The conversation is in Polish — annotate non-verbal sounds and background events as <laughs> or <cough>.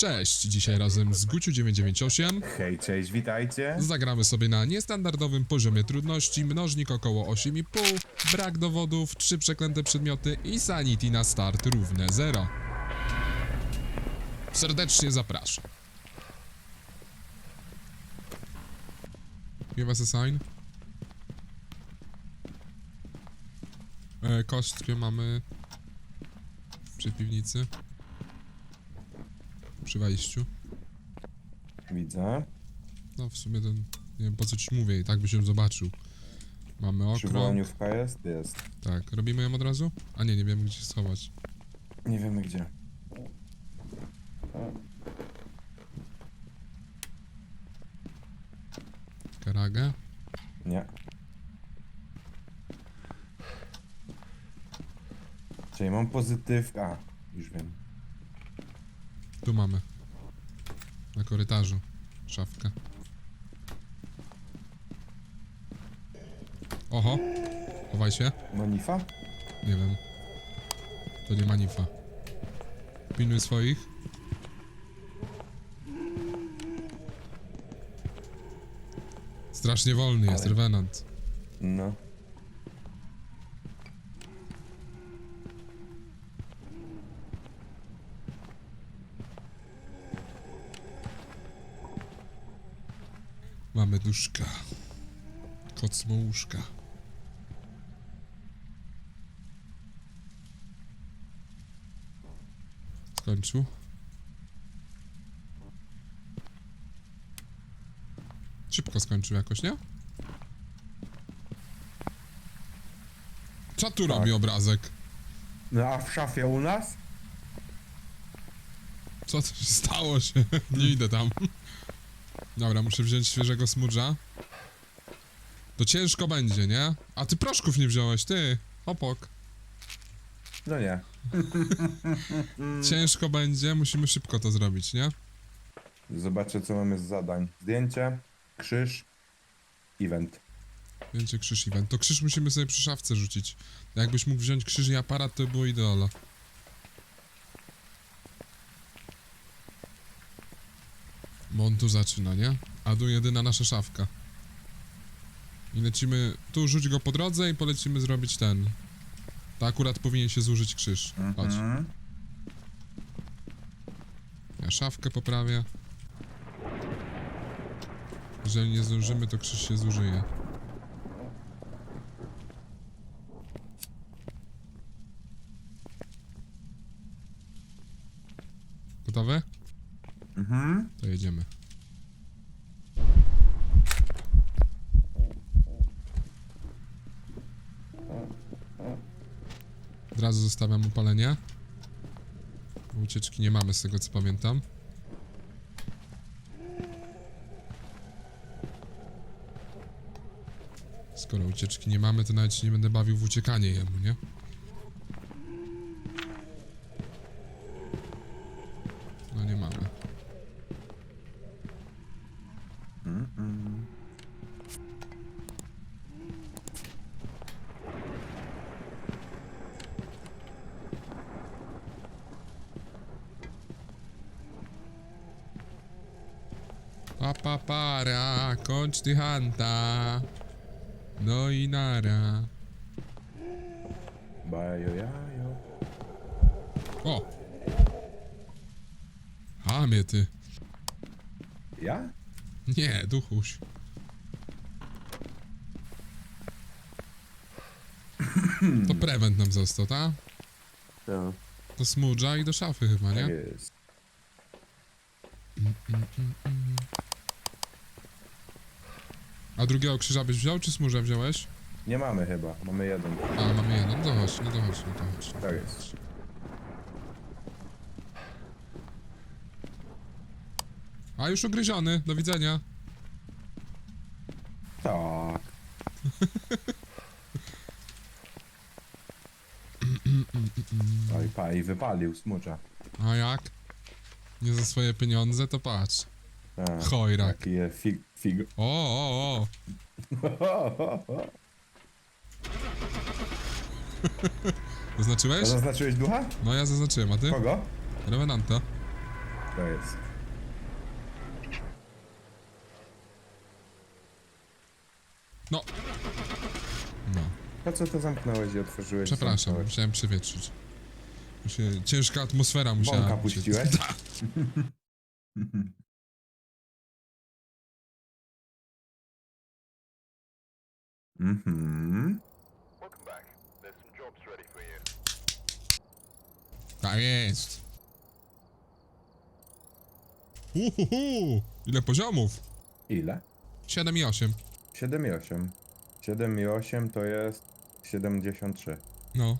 Cześć, dzisiaj razem z Guciu998 Hej, cześć, witajcie. zagramy sobie na niestandardowym poziomie trudności, mnożnik około 8,5, brak dowodów, 3 przeklęte przedmioty i sanity na start równe 0. Serdecznie zapraszam. Give us a sign. E, kostkę mamy przy piwnicy. Przy wejściu. Widzę. No w sumie to nie wiem po co ci mówię i tak byś ją zobaczył. Mamy Przy okno. wołaniówka jest? Jest. Tak, robimy ją od razu? A nie, nie wiemy gdzie schować. Nie wiemy gdzie. Karagę? Nie. Czyli mam pozytywkę. A, już wiem. Tu mamy. Na korytarzu. Szafkę. Oho. Chowaj się. Manifa? Nie wiem. To nie manifa. Pilnuj swoich. Strasznie wolny jest Ale- Revenant. No. Mamy duszka. Kocmołuszka. Skończył. Szybko skończył jakoś, nie? Co tu Tak. robi obrazek? No a w szafie u nas? Co to się stało się? <laughs> Nie idę tam. Dobra, muszę wziąć świeżego smudża. To ciężko będzie, nie? A ty proszków nie wziąłeś, ty. Opok. No nie. <laughs> Ciężko będzie, musimy szybko to zrobić, nie? Zobaczę co mamy z zadań. Zdjęcie, krzyż, event. Wiecie, krzyż event. To krzyż musimy sobie przy szafce rzucić. Jakbyś mógł wziąć krzyż i aparat, to by było idealne. Bo on tu zaczyna, nie? A tu jedyna nasza szafka. I lecimy... Tu rzuć go po drodze i polecimy zrobić ten. To akurat powinien się zużyć krzyż. Chodź. Mhm. Ja szafkę poprawię. Jeżeli nie zdążymy, to krzyż się zużyje. Gotowe? Mhm. To jedziemy. Od razu zostawiam upalenie. Ucieczki nie mamy z tego co pamiętam. Skoro ucieczki nie mamy, to nawet się nie będę bawił w uciekanie jemu, nie? No nie mamy. Mhm. Pa, pa, para, kończ ty hanta. No i nara. Bajo, jajo. O! Hamie ty. Ja? Nie, duchuś. To prevent nam został, ta? Tak. Do smudża i do szafy chyba, nie? Tak jest. A drugiego krzyża byś wziął, czy smudża wziąłeś? Nie mamy chyba, mamy jeden. A, mamy jeden. No to chodź, no to chodź, no to chodź. Tak jest. A, już ugryziony. Do widzenia. Tak. <laughs> Oj, pa, i wypalił smucza. A jak? Nie za swoje pieniądze, to patrz. Tak. Chojrak. Taki je fig... fig... O, o, o. <laughs> Zaznaczyłeś? Zaznaczyłeś ducha? No ja zaznaczyłem, a ty? Kogo? Revenanta. To jest. No. No. Po co to zamknąłeś i otworzyłeś? Przepraszam, zamknąłeś? musiałem przewietrzyć. Się, ciężka atmosfera musiała... Bąka puściłeś? <laughs> Tak. Mhm. Tak jest. Uhuhu! Ile poziomów? Ile? 7 i 8. 7 i 8. 7 i 8 to jest 73. No.